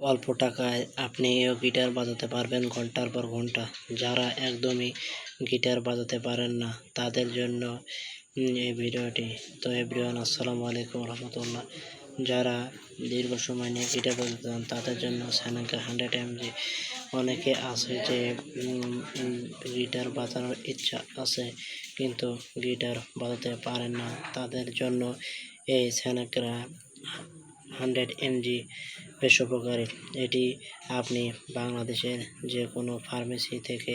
অল্প টাকায় আপনিও গিটার বাজাতে পারবেন ঘণ্টার পর ঘণ্টা। যারা একদমই গিটার বাজাতে পারেন না, তাদের জন্য এই ভিডিওটি। তো এভরিওয়ান আসসালামু আলাইকুম রহমতুল্লাহ। যারা দীর্ঘ সময় নিয়ে গিটার বাজাতে চান, তাদের জন্য স্যানাকা হান্ড্রেড এমজি অনেকে আছে যে গিটার বাজানোর ইচ্ছা আছে, কিন্তু গিটার বাজাতে পারেন না। তাদের জন্য এই স্যানাকরা হান্ড্রেড এমজি বেশ উপকারী। এটি আপনি বাংলাদেশের যে কোনো ফার্মেসি থেকে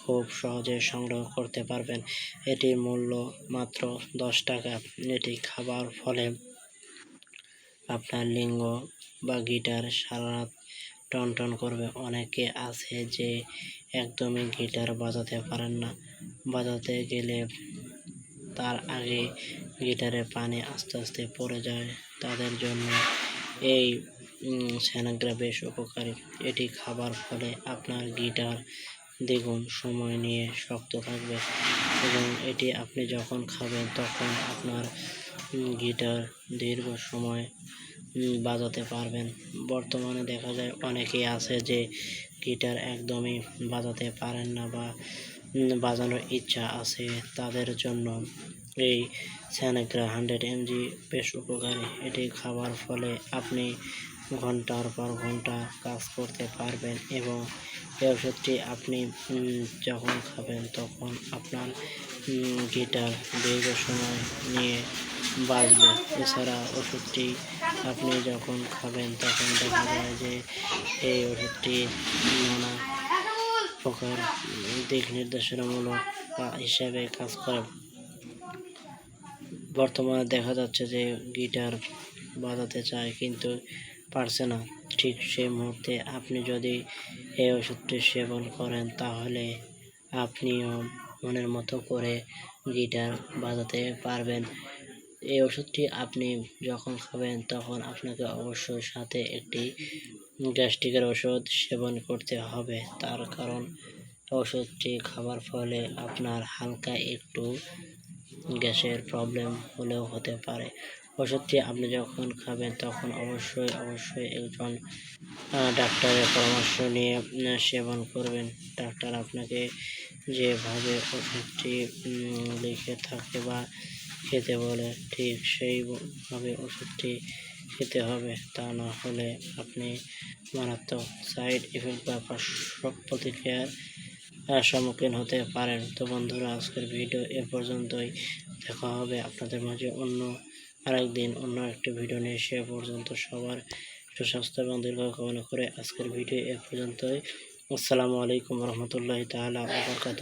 খুব সহজে সংগ্রহ করতে পারবেন। এটির মূল্য মাত্র দশ টাকা। এটি খাবার ফলে আপনার লিঙ্গ বা গিটার সারা রাত টন টন করবে। অনেকে আছে যে একদমই গিটার বাজাতে পারেন না। বাজাতে গেলে তার আগে গিটারে পানি আস্তে আস্তে পড়ে যায়। তাদের জন্য এই স্যানাগ্রা বেশ উপকারী এটি খাবার ফলে আপনার গিটার দ্বিগুণ সময় নিয়ে শক্ত থাকবে এবং এটি আপনি যখন খাবেন তখন আপনার গিটার দীর্ঘ সময় বাজাতে পারবেন। বর্তমানে দেখা যায় অনেকেই আছে যে গিটার একদমই বাজাতে পারেন না বা বাজানোর ইচ্ছা আছে তাদের জন্য। এই স্যানাগ্রা হান্ড্রেড এমজি বেশ উপকারী। এটি খাবার ফলে আপনি ঘণ্টার পর ঘণ্টা কাজ করতে পারবেন এবং এই ওষুধটি আপনি যখন খাবেন তখন আপনার গিটার দীর্ঘ সময় নিয়ে বাঁচবে এছাড়া ওষুধটি আপনি যখন খাবেন তখন দেখা যায় যে এই ওষুধটি নানা প্রকার দিক নির্দেশনামূলক হিসাবে কাজ করে। বর্তমানে দেখা যাচ্ছে যে গিটার বাজাতে চায়, কিন্তু পারছে না। ঠিক সেই মুহূর্তে আপনি যদি এই ওষুধটি সেবন করেন, তাহলে আপনিও মনের মতো করে গিটার বাজাতে পারবেন। এই ওষুধটি আপনি যখন খাবেন, তখন আপনাকে অবশ্যই সাথে একটি গ্যাস্ট্রিকের ওষুধ সেবন করতে হবে। তার কারণ, ওষুধটি খাবার ফলে আপনার হালকা একটু গ্যাসের প্রবলেম হলেও হতে পারে। ওষুধটি আপনি যখন খাবেন তখন অবশ্যই অবশ্যই একজন ডাক্তারের পরামর্শ নিয়ে সেবন করবেন। ডাক্তার আপনাকে যেভাবে ওষুধটি লিখে থাকে বা খেতে বলে, ঠিক সেইভাবে ওষুধটি খেতে হবে। তা না হলে আপনি মারাত্মক সাইড ইফেক্ট বা পার্শ্ব প্রতিক্রিয়ার সম্মুখীন হতে পারেন। তো বন্ধুরা, আজকের ভিডিও এ পর্যন্তই। দেখা হবে আপনাদের মাঝে অন্য আরেকদিন অন্য একটি ভিডিও নিয়ে। সে পর্যন্ত সবার সুস্বাস্থ্য এবং দীর্ঘ কামনা করে আজকের ভিডিও এ পর্যন্তই। আসসালামু আলাইকুম রহমতুল্লাহ বারাকাতুহু।